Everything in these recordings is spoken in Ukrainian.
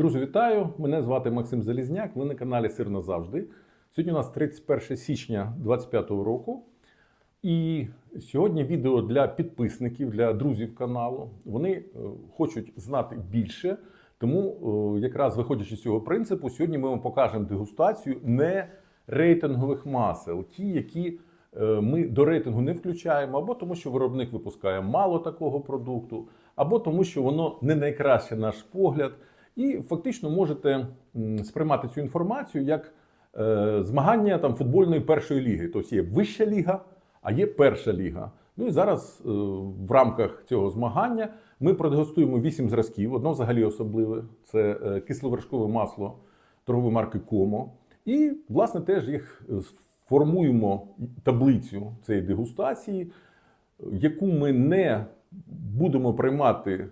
Друзі, вітаю! Мене звати Максим Залізняк. Ви на каналі Сир назавжди. Сьогодні у нас 31 січня 2025 року. І сьогодні відео для підписників, для друзів каналу. Вони е, хочуть знати більше. Тому, е, якраз виходячи з цього принципу, сьогодні ми вам покажемо дегустацію не рейтингових масел, ті, які е, ми до рейтингу не включаємо, або тому, що виробник випускає мало такого продукту, або тому, що воно не найкраще наш погляд. І фактично можете сприймати цю інформацію як е, змагання там футбольної першої ліги. Тобто є вища ліга, а є перша ліга. Ну і зараз е, в рамках цього змагання ми продегустуємо вісім зразків. Одно взагалі особливе це е, кисловершкове масло торгової марки Комо. І, власне, теж їх формуємо таблицю цієї дегустації, яку ми не будемо приймати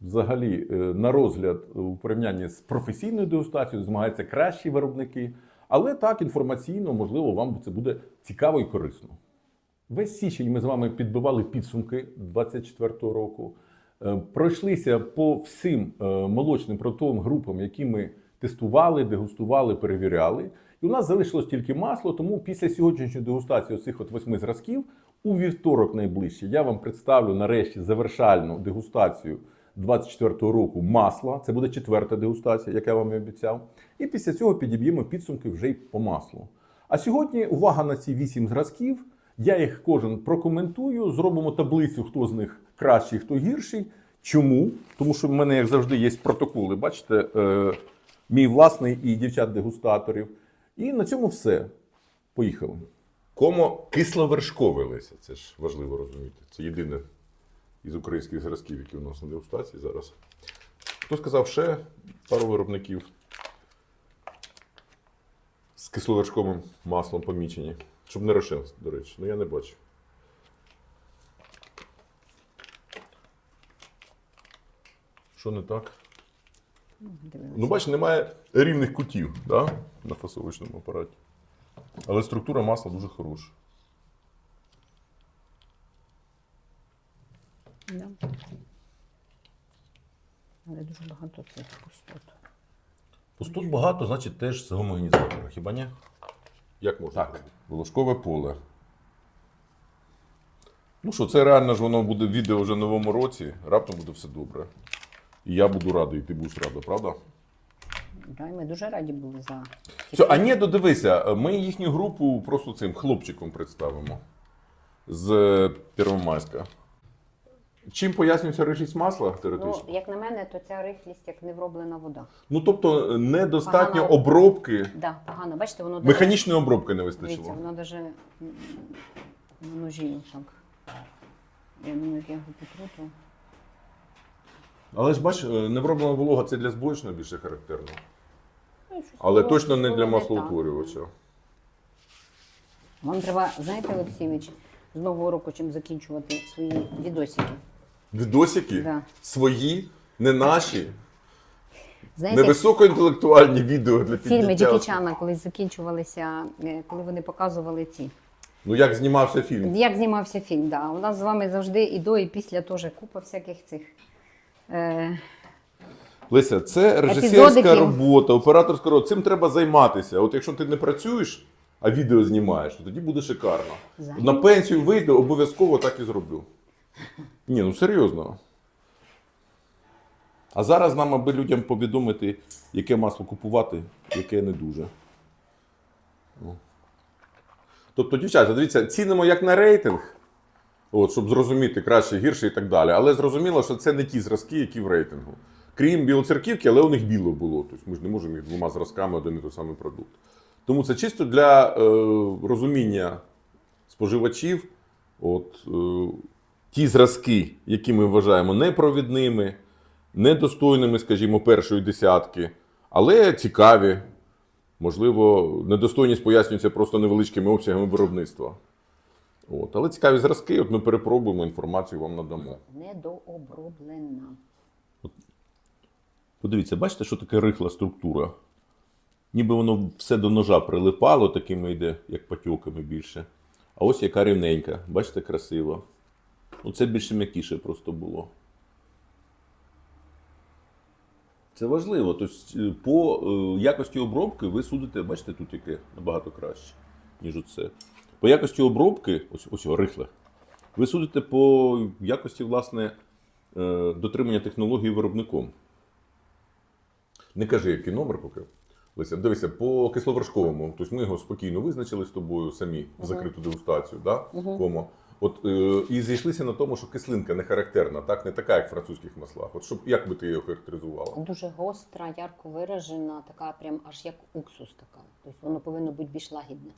взагалі е, на розгляд у порівнянні з професійною дегустацією, змагаються кращі виробники. Але так інформаційно, можливо, вам це буде цікаво і корисно. Весь січень ми з вами підбивали підсумки 24-го року. Е, Пройшлися по всім е, молочним продуктовим групам, які ми тестували, дегустували, перевіряли. І у нас залишилось тільки масло. Тому після сьогоднішньої дегустації цих от восьми зразків у вівторок найближче я вам представлю нарешті завершальну дегустацію 24-го року масла. Це буде четверта дегустація, як я вам і обіцяв. І після цього підіб'ємо підсумки вже й по маслу. А сьогодні увага на ці вісім зразків. Я їх кожен прокоментую, зробимо таблицю, хто з них кращий, хто гірший. Чому? Тому що в мене, як завжди, є протоколи. Бачите, е, мій власний і дівчат-дегустаторів. І на цьому все. Поїхали. Комо кисловершкове Леся, це ж важливо розуміти. Це єдине із українських зразків, які у нас на дегустації зараз. Хто сказав ще пару виробників з кисловершковим маслом помічені. Щоб не рошен, до речі, ну я не бачу. Що не так? Дивимося. Ну, бач, немає рівних кутів да? на фасовочному апараті. Але структура масла дуже хороша. Да. Але дуже багато цих пустот. Пустот багато, значить теж з гомогенізатора, хіба ні? Як можна? Так. Волошкове поле. Ну що, це реально ж воно буде відео вже в новому році. Раптом буде все добре. І я буду радий, і ти будеш рада, правда? Да, ми дуже раді були за Все, а ні, додивися, ми їхню групу просто цим хлопчиком представимо з Первомайська. Чим пояснюється рижість масла Ну, теоретично? як на мене, то ця рихлість як невроблена вода. Ну, тобто, недостатньо Погано. обробки, Да, погано. Бачите, воно даже- механічної обробки не Дивіться, вистачило. воно навіть на ножі так. Я думаю, як я його потру, Але ж бач, е, невроблена волога це для збоїчного більше характерно. Ну, щось Але було- точно не для так. маслоутворювача. Вам треба, знаєте, Олексійович, з нового року чим закінчувати свої відосики. Відосики Да. свої, не наші, Знаєте, невисокоінтелектуальні відео для Фільми підняття. Джекі Чана колись закінчувалися, е, коли вони показували ці. Ну як знімався фільм? Як знімався фільм, да. У нас з вами завжди і до, і після теж купа всяких цих. Е, Леся, це режисерська робота, операторська робота. Цим треба займатися. От якщо ти не працюєш, а відео знімаєш, то тоді буде шикарно. Взагалі. На пенсію вийду, обов'язково так і зроблю. Ні, ну серйозно. А зараз нам, аби людям повідомити, яке масло купувати, яке не дуже. Ну. Тобто, дівчата, дивіться, цінимо як на рейтинг, от, щоб зрозуміти краще, гірше і так далі. Але зрозуміло, що це не ті зразки, які в рейтингу. Крім білоцерківки, але у них біло було. Тобто ми ж не можемо їх двома зразками один і той самий продукт. Тому це чисто для е, розуміння споживачів, от, е, ті зразки, які ми вважаємо непровідними, недостойними, скажімо, першої десятки, але цікаві. Можливо, недостойність пояснюється просто невеличкими обсягами виробництва. От, але цікаві зразки, от ми перепробуємо, інформацію вам надамо. недооброблена. Подивіться, бачите, що таке рихла структура? Ніби воно все до ножа прилипало, такими йде, як патьоками більше. А ось яка рівненька. Бачите, красиво. Ну, це більше м'якіше просто було. Це важливо. Тобто, е, по е, якості обробки ви судите, бачите, тут яке набагато краще, ніж оце. По якості обробки, ось ось рихле, ви судите по якості, власне, е, дотримання технології виробником. Не кажи, який номер поки. Леся, дивися, по кисловершковому. Тобто ми його спокійно визначили з тобою самі в закриту дегустацію, да? Комо. От е, і зійшлися на тому, що кислинка не характерна, так не така, як в французьких маслах. От щоб як би ти її характеризувала? Дуже гостра, ярко виражена, така прям аж як уксус така. Тобто воно повинно бути більш лагідне.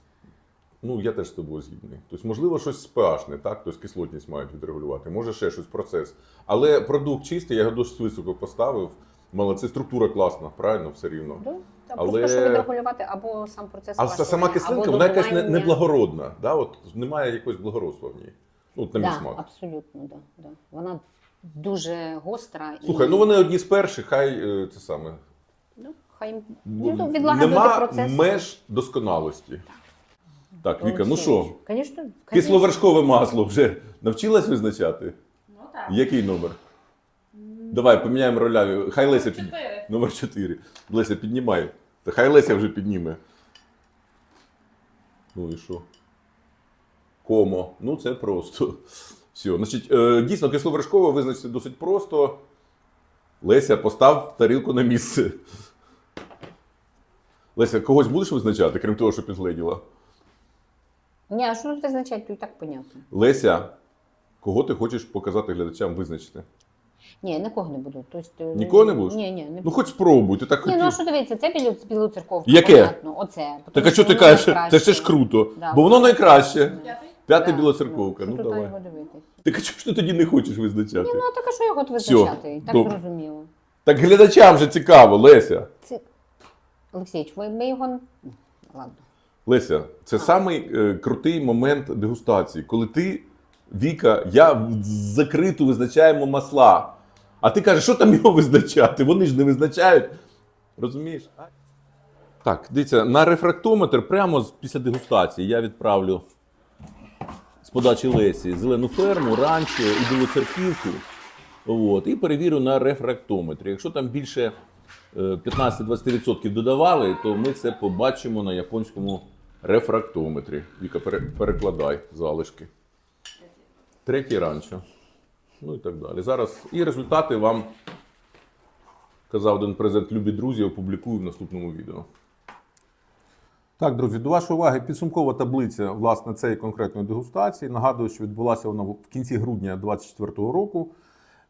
Ну я теж з тобою згідний. Тобто, можливо, щось pH так, тобто кислотність мають відрегулювати, може ще щось процес. Але продукт чистий, я його досить високо поставив. Молодці, структура класна, правильно, все рівно. Да? Та Але- Просто що відрегулювати або сам процес. А варення, сама кислинка, вона якась не, неблагородна. Да? От немає якогось благородства в ній. Ну, от на мій Да, смак. абсолютно, да, да. Вона дуже гостра Слухай, і ну вони одні з перших, хай е, це саме. ну, хай ну, ну, Нема процес. меж досконалості. Так, Віка, ну що, Звісно, кисловершкове масло вже навчилась визначати? Ну так. Який номер? Давай поміняємо ролями. Хай Леся під... Чотири. Номер 4. Леся, піднімай. Та хай Леся вже підніме. Ну і що? Комо. Ну, це просто. Все. Значить, е, дійсно, кисловершкове визначити досить просто. Леся, постав тарілку на місце. Леся, когось будеш визначати, крім того, що підгледіла? Ні, а що тут означає, то і так понятно. Леся, кого ти хочеш показати глядачам визначити? Ні, нікого не буду. Тобто, е, Нікого не будеш? Ні, ні, не Ну, буду. хоч спробуй, ти так Ні, ну а що дивіться, це білу, білу церковку. Яке? Понятно, оце. Так а що ти кажеш? найкраще. Це ж круто. Да, Бо воно найкраще. П'ятий? П'ята Да, білоцерковка. Ну, тут давай. Так а чого ж ти тоді не хочеш визначати? Ні, ну а так а що його тут визначати? І Так добре. зрозуміло. Так глядачам же цікаво, Леся. Це... Олексійович, ви ми його. Ладно. Леся, це самий е, крутий момент дегустації, коли ти, Віка, я закриту визначаємо масла. А ти кажеш, що там його визначати? Вони ж не визначають. Розумієш? Так, дивіться, на рефрактометр прямо після дегустації я відправлю з подачі Лесі зелену ферму, ранчо і білоцерківку. От, і перевірю на рефрактометрі. Якщо там більше е, 15-20% додавали, то ми це побачимо на японському рефрактометрі. Віка, пере- перекладай залишки. Третій ранчо. Ну і так далі. Зараз і результати вам, казав один презент Любі друзі, опублікую в наступному відео. Так, друзі, до вашої уваги підсумкова таблиця власне цієї конкретної дегустації. Нагадую, що відбулася вона в кінці грудня 2024 року.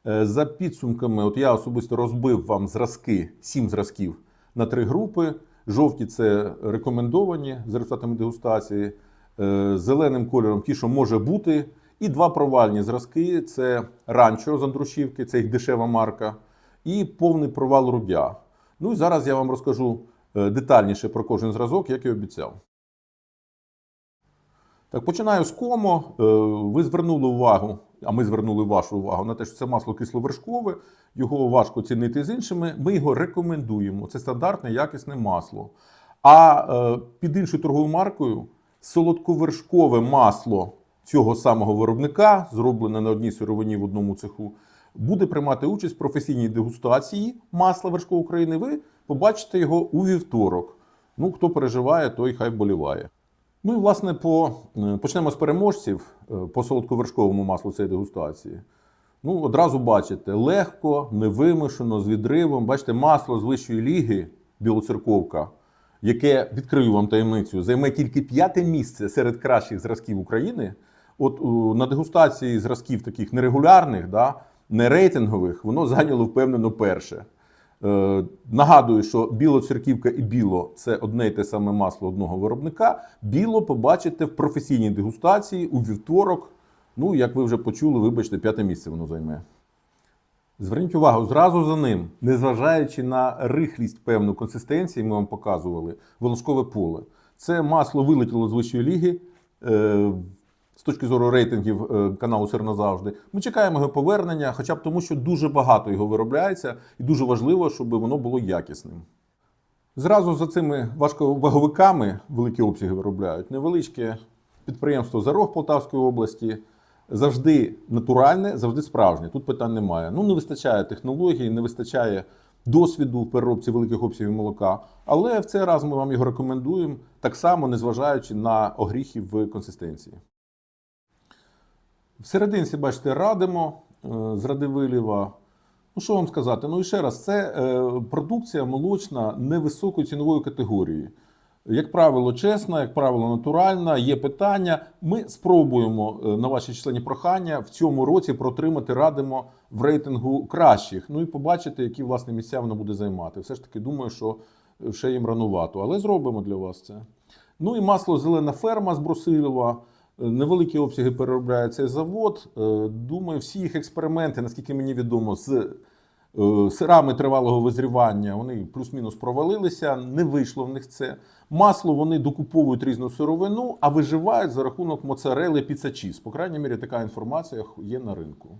Е, За підсумками, от я особисто розбив вам зразки, сім зразків на три групи. Жовті це рекомендовані за результатами дегустації. Е, Зеленим кольором ті, що може бути. І два провальні зразки це ранчо з Андрушівки, це їх дешева марка, і повний провал рудя. Ну і зараз я вам розкажу е, детальніше про кожен зразок, як і обіцяв. Так, починаю з комо. Е, Ви звернули увагу, а ми звернули вашу увагу на те, що це масло кисловершкове, його важко цінити з іншими. Ми його рекомендуємо. Це стандартне якісне масло. А е, під іншою торговою маркою солодковершкове масло цього самого виробника, зроблене на одній сировині в одному цеху, буде приймати участь в професійній дегустації масла вершкової України. Ви побачите його у вівторок. Ну, хто переживає, той хай вболіває. Ну і власне по, е, почнемо з переможців е, по солодковершковому маслу цієї дегустації. Ну, одразу бачите, легко, невимушено, з відривом. Бачите, масло з вищої ліги, білоцерковка, яке відкрию вам таємницю, займе тільки п'яте місце серед кращих зразків України. От у- на дегустації зразків таких нерегулярних, да, не рейтингових, воно зайняло впевнено перше. Е, нагадую, що білоцерківка і біло це одне й те саме масло одного виробника. Біло побачите в професійній дегустації у вівторок. Ну, як ви вже почули, вибачте, п'яте місце воно займе. Зверніть увагу, зразу за ним, незважаючи на рихлість певну консистенції, ми вам показували, волошкове поле. Це масло вилетіло з вищої ліги. Е, точки зору рейтингів е, каналу «Сир назавжди. Ми чекаємо його повернення, хоча б тому, що дуже багато його виробляється, і дуже важливо, щоб воно було якісним. Зразу за цими важковаговиками великі обсяги виробляють. Невеличке підприємство Зарог Полтавської області. Завжди натуральне, завжди справжнє. Тут питань немає. Ну, не вистачає технологій, не вистачає досвіду в переробці великих обсягів молока. Але в цей раз ми вам його рекомендуємо, так само незважаючи на огріхи в консистенції. В серединці, бачите, радимо е, з радивиліва. Ну, що вам сказати? Ну і ще раз, це е, продукція молочна невисокої цінової категорії. Як правило, чесна, як правило, натуральна. Є питання. Ми спробуємо е, на ваші численні прохання в цьому році протримати радимо в рейтингу кращих. Ну і побачити, які власне місця вона буде займати. Все ж таки, думаю, що ще їм ранувато, але зробимо для вас це. Ну і масло зелена ферма з Брусилова. Невеликі обсяги переробляє цей завод. Е, Думаю, всі їх експерименти, наскільки мені відомо, з е, сирами тривалого визрівання, вони плюс-мінус провалилися, не вийшло в них це. Масло вони докуповують різну сировину, а виживають за рахунок моцарели піцачіз. По крайній мірі, така інформація є на ринку.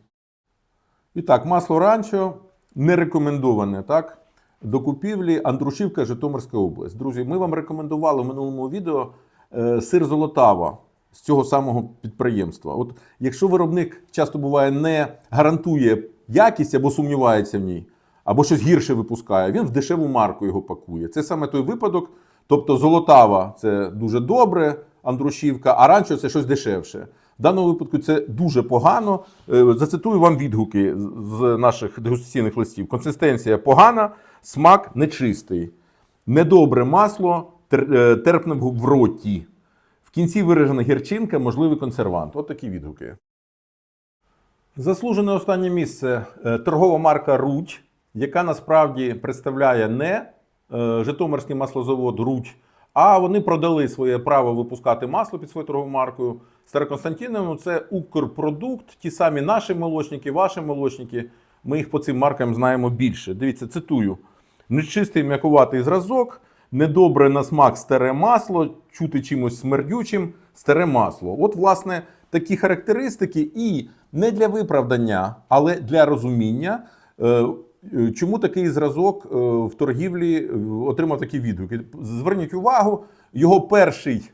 І так, масло ранчо не рекомендоване, так? До купівлі Андрушівка, Житомирська область. Друзі, ми вам рекомендували в минулому відео е, сир Золотава з цього самого підприємства. От якщо виробник часто буває не гарантує якість або сумнівається в ній, або щось гірше випускає, він в дешеву марку його пакує. Це саме той випадок. Тобто Золотава це дуже добре, Андрушівка, а ранчо це щось дешевше. В даному випадку це дуже погано. Е, Зацитую вам відгуки з- наших дегустаційних листів. Консистенція погана, смак нечистий. Недобре масло, е, терпне в роті. Кінці виражена гірчинка, можливий консервант. От такі відгуки. Заслужене останнє місце е, торгова марка Рудь, яка насправді представляє не е, Житомирський маслозавод Рудь, а вони продали своє право випускати масло під своєю торговою маркою Староконстантиновому. Це Укрпродукт, ті самі наші молочники, ваші молочники. Ми їх по цим маркам знаємо більше. Дивіться, цитую: нечистий м'якуватий зразок, недобре на смак старе масло, чути чимось смердючим, старе масло. От, власне, такі характеристики, і не для виправдання, але для розуміння. е, е, Чому такий зразок е, в торгівлі отримав такі відгуки? Зверніть увагу, його перший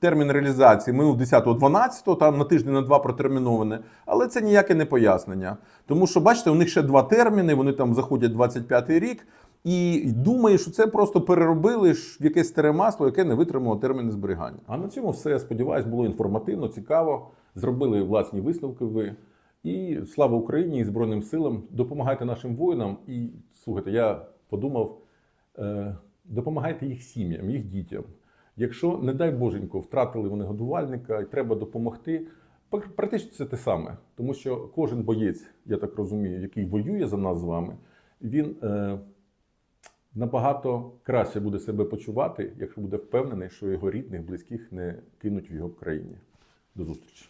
термін реалізації минув 10-12, там на тиждень на два протерміноване, але це ніяке не пояснення. Тому що, бачите, у них ще два терміни, вони там заходять 25-й рік, і думаю, що це просто переробили ж в якесь старе масло, яке не витримало терміни зберігання. А на цьому все. Сподіваюсь, було інформативно, цікаво. Зробили власні висновки ви. І слава Україні і Збройним силам. Допомагайте нашим воїнам. І слухайте, я подумав, е, допомагайте їх сім'ям, їх дітям. Якщо, не дай Боженько, втратили вони годувальника і треба допомогти, пр- практично це те саме. Тому що кожен боєць, я так розумію, який воює за нас з вами, він е, набагато краще буде себе почувати, якщо буде впевнений, що його рідних, близьких не кинуть в його країні. До зустрічі.